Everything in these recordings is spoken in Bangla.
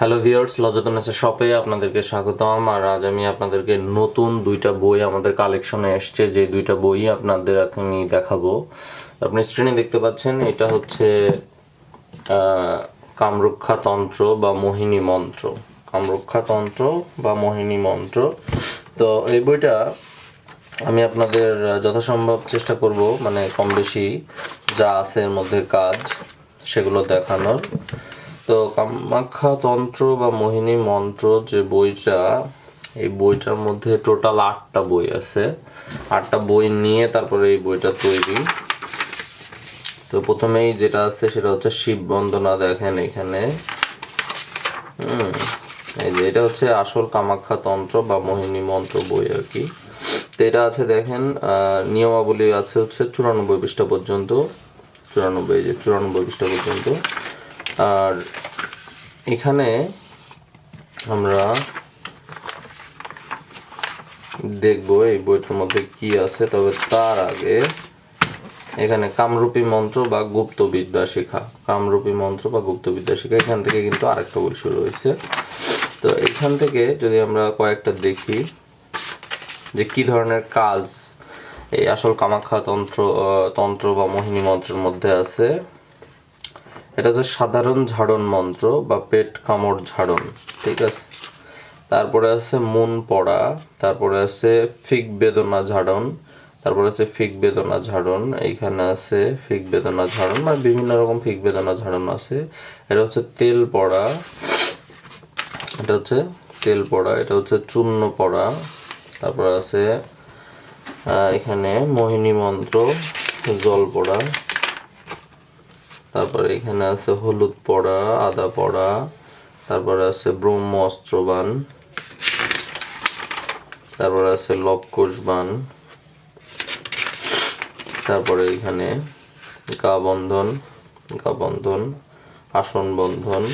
হ্যালো ভিউয়ার্স লজতনেসে শপে আপনাদেরকে স্বাগতম। আর আজ আমি আপনাদেরকে নতুন দুইটা বই আমাদের কালেকশনে এসছে, যে দুইটা বই আপনাদের আমি দেখাবো। আপনি স্ক্রিনে দেখতে পাচ্ছেন, এটা হচ্ছে কামরক্ষা তন্ত্র বা মোহিনী মন্ত্র। কামরক্ষা তন্ত্র বা মোহিনী মন্ত্র। তো এই বইটা আমি আপনাদের যথাসম্ভব চেষ্টা করব মানে কম বেশি যা আছে এর মধ্যে কাজ, সেগুলো দেখানোর। তো কামাখ্যা তন্ত্র বা মোহিনী মন্ত্র যে বইটা, এই বইটার মধ্যে টোটাল আটটা বই আছে। আটটা বই নিয়ে তারপরে এই বইটা তৈরি। তো প্রথমেই যেটা আছে সেটা হচ্ছে শিব বন্দনা দেখেন এখানে। হুম, এই যে এটা হচ্ছে আসল কামাখ্যা তন্ত্র বা মোহিনী মন্ত্র বই আর কি। তো এটা আছে দেখেন নিয়মাবলী আছে হচ্ছে চুরানব্বই পৃষ্ঠা পর্যন্ত। চুরানব্বই যে চুরানব্বই পৃষ্ঠা পর্যন্ত। আর এখানে আমরা দেখব এই বইটার মধ্যে কি আছে, তবে তার আগে এখানে কামরূপী মন্ত্র বা গুপ্ত বিদ্যা শেখা। কামরূপী মন্ত্র বা গুপ্ত বিদ্যা শেখা, এখান থেকে কিন্তু আরেকটা বই শুরু হয়েছে। তো এখান থেকে যদি আমরা কয়েকটা দেখি, যে কি ধরনের কাজ এই আসল কামাখ্যা তন্ত্র তন্ত্র বা মোহিনী মন্ত্রের মধ্যে আছে। এটা হচ্ছে সাধারণ ঝাড়ন মন্ত্র বা পেট কামড় ঝাড়ন, ঠিক আছে? তারপরে আছে মন পড়া, তারপরে আছে ফিক বেদনা ঝাড়ন, তারপরে আছে ফিক বেদনা ঝাড়ন, এইখানে আছে ফিক বেদনা ঝাড়ন মানে বিভিন্ন রকম ফিক বেদনা ঝাড়ন আছে। এটা হচ্ছে তেল পড়া, এটা হচ্ছে তেল পড়া, এটা হচ্ছে চূর্ণ পড়া, তারপরে আছে এখানে মোহিনী মন্ত্র, জল পড়া তারপরে এখানে আছে হলুদ পড়া, আদা পড়া, তারপরে আছে ব্রহ্ম অস্ত্রবান, তারপরে আছে লবকুশ বান তারপরে এখানে গা বন্ধন গা বন্ধন, আসন বন্ধন,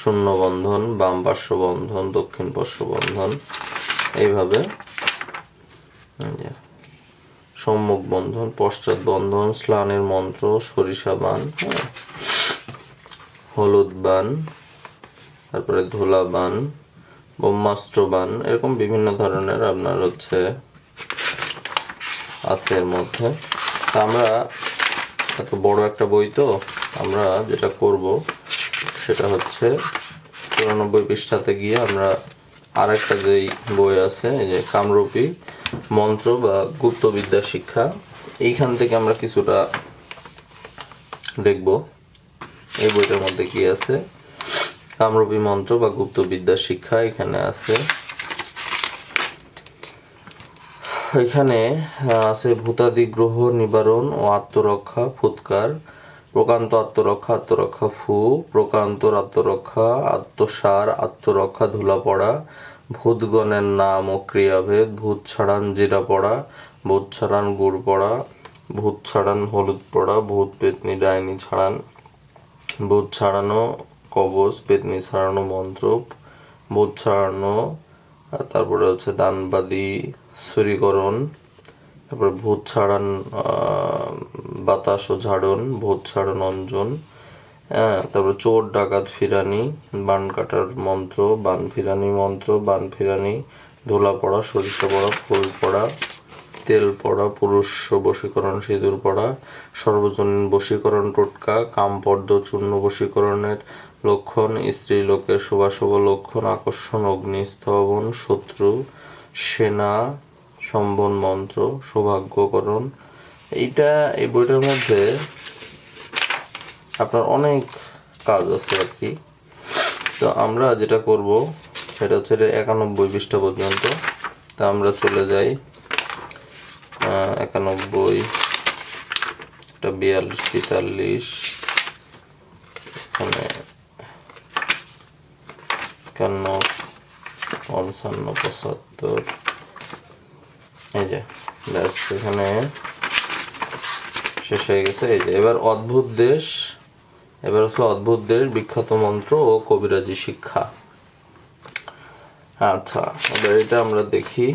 শূন্য বন্ধন, বাম পার্শ্ব বন্ধন, দক্ষিণ পার্শ্ব বন্ধন, এইভাবে। সম্মুখ বন্ধন, পশ্চাৎ বন্ধন স্লানের মন্ত্র, সরিষা বান হ্যাঁ? হলুদ বান, তারপরে ধুলা বান, ব্রহ্মাস্ত্র বান, এরকম বিভিন্ন ধরনের আপনার হচ্ছে আছে এর মধ্যে। আমরা, এত বড় একটা বই তো, আমরা যেটা করব সেটা হচ্ছে চুরানব্বই পৃষ্ঠাতে গিয়ে আমরা আরেকটা যেই বই আছে, এই যে কামরূপী মন্ত্র বা গুপ্তবিদ্যা শিক্ষা, এইখান থেকে আমরা কিছুটা দেখব। এই বইটার মধ্যে কি আছে? কামরূপী মন্ত্র বা গুপ্তবিদ্যা শিক্ষা এখানে আছে। এখানে আছে ভূতাদি গ্রহ নিবারণ ও আত্মরক্ষা, ফুৎকার, প্রকান্ত আত্মরক্ষা আত্মরক্ষা ফু, প্রকান্তর আত্মরক্ষা, আত্মসার, আত্মরক্ষা ধুলা পড়া ভূতগণের নাম ও ক্রিয়াভেদ, ভূত ছাড়ান জিরা পড়া, ভূত ছাড়ান গুড় পড়া, ভূত ছাড়ান হলুদ পড়া, ভূত পেতনি ডাইনি ছাড়ান, ভূত ছাড়ানো কবচ, পেতনি ছাড়ানো মন্ত্র, ভূত ছাড়ানো তারপরে হচ্ছে দানবাদী সুরীকরণ, তারপরে ভূত ছাড়ান বাতাস ও ঝাড়ন, ভূত ছাড়ান অঞ্জন হ্যাঁ তারপরে চোর, ডাকাত, ফিরানি, বান কাটার মন্ত্র, বান ফিরানি মন্ত্র, বান ফিরানি, ধুলা পড়া, সরিষা পড়া, ফুল পড়া, তেল পড়া, পুরুষ বশীকরণ, সিঁদুর পড়া, সর্বজনীন বশীকরণ, টোটকা কামপদ্ম চূর্ণ বশীকরণের লক্ষণ, স্ত্রী লোকের শুভাশুভ লক্ষণ, আকর্ষণ, অগ্নি স্থবন শত্রু, সেনা, সম্বন মন্ত্র, সৌভাগ্যকরণ। এইটা, এই বইটার মধ্যে আপনার অনেক কাজ আছে আর কি। তো আমরা যেটা করব, সেটা হচ্ছে একানব্বই পৃষ্ঠা পর্যন্ত। তা আমরা চলে যাই একানব্বই, এটা বিয়াল্লিশ, তেতাল্লিশ, এখানে একান্ন, পঞ্চান্ন, পঁচাত্তর, এই যে, ব্যাস, এখানে শেষ হয়ে গেছে। এই যে, এবার অদ্ভুত দেশ। এবার হচ্ছে অদ্ভুত দেশ বিখ্যাত মন্ত্র ও কবিরাজি শিক্ষা। আচ্ছা এবার এটা আমরা দেখি।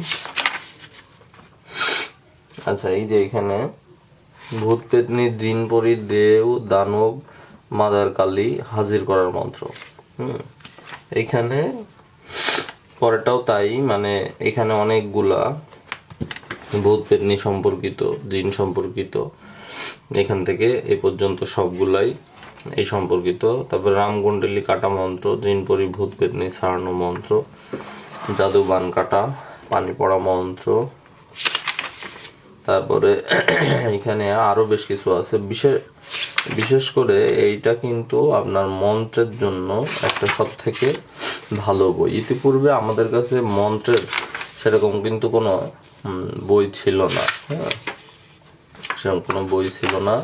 আচ্ছা এই যে এখানে, ভূত পেতনি, জিন পরি দেব দানব, মাদার কালী হাজির করার মন্ত্র। হুম এইখানে পরেটাও তাই মানে এখানে অনেকগুলা ভূত পেতনি সম্পর্কিত, জিন সম্পর্কিত, এখান থেকে এ পর্যন্ত সবগুলাই এই সম্পর্কিত। তারপর রামকুণ্ডলী কাটা মন্ত্র জিন পরি ভূত পেতনি ছাড়ানো মন্ত্র জাদু বান কাটা, পানি পড়া মন্ত্র। তারপরে এখানে আরও বেশ কিছু আছে। বিশেষ বিশেষ করে এইটা কিন্তু আপনার মন্ত্রের জন্য একটা সব থেকে ভালো বই। ইতিপূর্বে আমাদের কাছে মন্ত্রের সেরকম কিন্তু কোনো বই ছিল না। হ্যাঁ সেরকম কোনো বই ছিল না।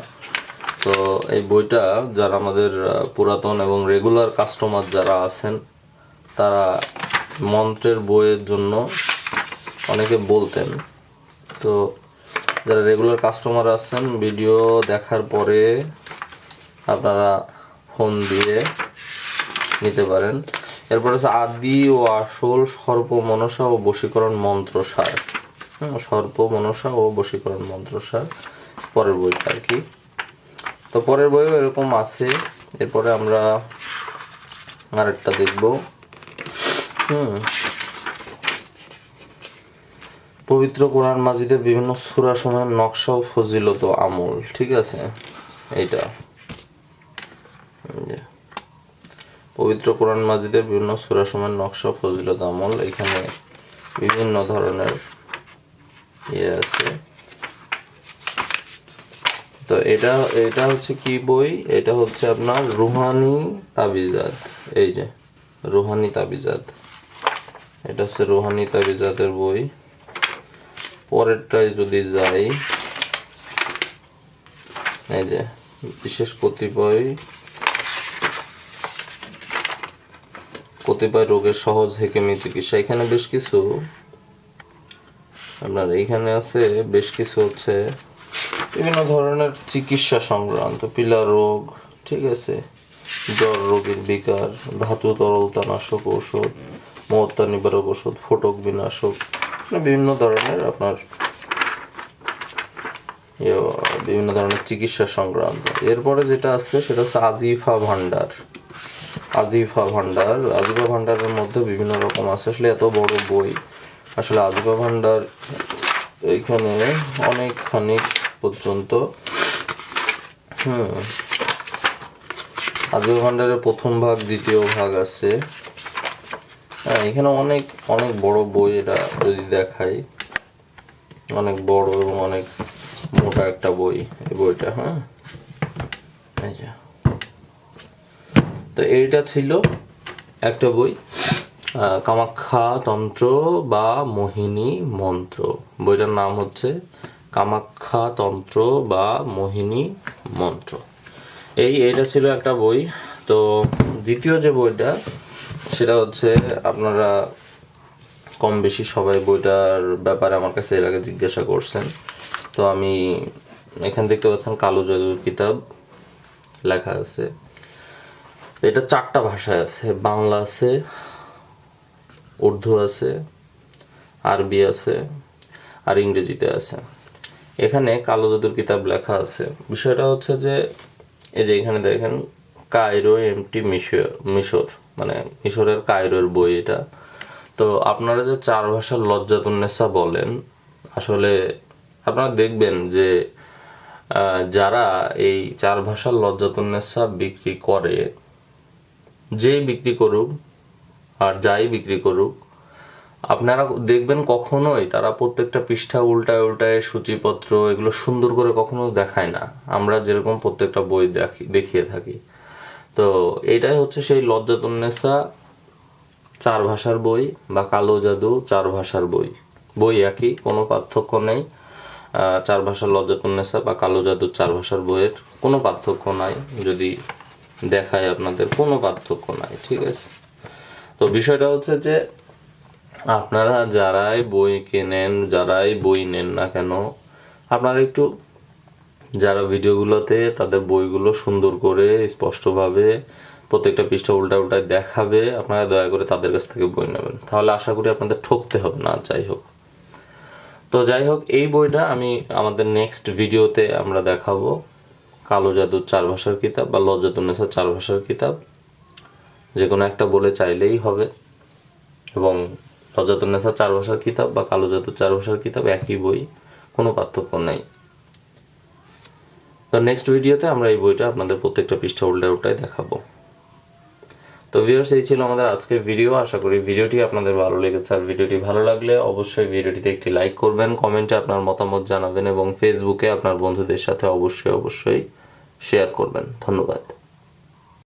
তো এই বইটা যারা আমাদের পুরাতন এবং রেগুলার কাস্টমার যারা আছেন তারা মন্ত্রের বইয়ের জন্য অনেকে বলতেন। তো যারা রেগুলার কাস্টমার আছেন ভিডিও দেখার পরে আপনারা ফোন দিয়ে নিতে পারেন। এরপর আছে আদি ও আসল সর্প মনসা ও বশীকরণ মন্ত্রসার হুম, সর্প মনসা ও বশীকরণ মন্ত্রসার পরের বইটা আর কি। তো পরের বইও এরকম আছে। এরপরে আমরা আরেকটা দেখব। হুম। পবিত্র কোরআন মাজিদের বিভিন্ন সূরা সময়ের নকশা ও ফজিলত আমল, ঠিক আছে? এইটা। পবিত্র কোরআন মাজিদের বিভিন্ন সূরা সময়ের নকশা ফজিলত আমল, এখানে বিভিন্ন ধরনের ইয়ে আছে। তো এটা এটা হচ্ছে কি বই? এটা হচ্ছে আপনার রুহানি তাবিজাত। এই যে, রুহানি তাবিজাত। এটা হচ্ছে রুহানি তাবিজাতের বই। পরেরটায় যদি যাই, এই যে, বিশেষ কতিপয় কতিপয় রোগের সহজ হেকেমি চিকিৎসা। এখানে বেশ কিছু, আপনার এইখানে আছে, বেশ কিছু হচ্ছে বিভিন্ন ধরনের চিকিৎসা সংক্রান্ত পিলা রোগ ঠিক আছে? জ্বর রোগের বিকার ধাতু তরলতা নাশক ঔষধ মহত্তা নিবারক ওষুধ ফটক বিনাশক মানে বিভিন্ন ধরনের আপনার ইয়ে, বিভিন্ন ধরনের চিকিৎসা সংক্রান্ত। এরপরে যেটা আছে সেটা হচ্ছে আজিফা ভান্ডার আজিফা ভান্ডার আজিফা ভান্ডারের মধ্যে বিভিন্ন রকম আছে। আসলে এত বড় বই। আসলে আজিফা ভান্ডার এইখানে অনেক খানিক পর্যন্ত, হুম আজিফা ভান্ডারের প্রথম ভাগ, দ্বিতীয় ভাগ আছে। হ্যাঁ এখানে অনেক অনেক বড় বই এটা যদি দেখাই, অনেক বড় এবং অনেক মোটা একটা বই, এই বইটা হ্যাঁ। তো এইটা ছিল একটা বই। কামাখ্যা তন্ত্র বা মোহিনী মন্ত্র। বইটার নাম হচ্ছে কামাখ্যা তন্ত্র বা মোহিনী মন্ত্র। এই এটা ছিল একটা বই। তো দ্বিতীয় যে বইটা, সেটা হচ্ছে আপনারা কম বেশি সবাই বইটার ব্যাপারে আমার কাছে এর আগে জিজ্ঞাসা করছেন। তো আমি এখানে দেখতে পাচ্ছেন কালো জাদুর কিতাব লেখা আছে। এটা চারটা ভাষায় আছে। বাংলা আছে উর্দু আছে, আরবি আছে, আর ইংরেজিতে আছে। এখানে কালো জাদুর কিতাব লেখা আছে। বিষয়টা হচ্ছে যে, এই যে এখানে দেখেন, কায়রো এমটি মিশর মিশর মানে মিশরের কায়রোর বই এটা। তো আপনারা যে চার ভাষার লজ্জাতুন্নেসা বলেন, আসলে আপনারা দেখবেন যে যারা এই চার ভাষার লজ্জাতুন্নেসা বিক্রি করে, যে বিক্রি করুক আর যাই বিক্রি করুক, আপনারা দেখবেন কখনোই তারা প্রত্যেকটা পৃষ্ঠা উল্টায় উল্টায় সূচিপত্র এগুলো সুন্দর করে কখনো দেখায় না। আমরা যেরকম প্রত্যেকটা বই দেখি, দেখিয়ে থাকি। তো এটাই হচ্ছে সেই লজ্জাতুন্নেসা, চার ভাষার বই বা কালো জাদু, চার ভাষার বই। বই একই, কোনো পার্থক্য নেই। চার ভাষার লজ্জাতুন্নেসা বা কালো জাদু চার ভাষার বইয়ের কোনো পার্থক্য নাই। যদি দেখায় আপনাদের, কোনো পার্থক্য নাই, ঠিক আছে? তো বিষয়টা হচ্ছে যে আপনারা যারাই বই কেনেন, যারাই বই নেন না কেন, আপনারা একটু যারা ভিডিওগুলোতে তাদের বইগুলো সুন্দর করে স্পষ্টভাবে প্রত্যেকটা পৃষ্ঠা উল্টা উল্টায় দেখাবে, আপনারা দয়া করে তাদের কাছ থেকে বই নেবেন। তাহলে আশা করি আপনাদের ঠকতে হবে না, যাই হোক। তো যাই হোক, এই বইটা আমি আমাদের নেক্সট ভিডিওতে আমরা দেখাবো। কালো জাদুর চার ভাষার কিতাব বা লজ্জাতুন্নেসার চার ভাষার কিতাব। যে কোনো একটা বলে চাইলেই হবে। এবং লজ্জাতুন্নেসার চার ভাষার কিতাব বা কালো জাদুর চার ভাষার কিতাব একই বই, কোনো পার্থক্য নেই। তো নেক্সট ভিডিওতে আমরা এই বইটা আপনাদের প্রত্যেকটা পৃষ্ঠা উল্টায় উল্টায় দেখাবো। তো ভিউয়ার্স এই ছিল আমাদের আজকের ভিডিও আশা করি ভিডিওটি আপনাদের ভালো লেগেছে। আর ভিডিওটি ভালো লাগলে অবশ্যই ভিডিওটিতে একটি লাইক করবেন কমেন্টে আপনার মতামত জানাবেন এবং ফেসবুকে আপনার বন্ধুদের সাথে অবশ্যই অবশ্যই শেয়ার করবেন। ধন্যবাদ।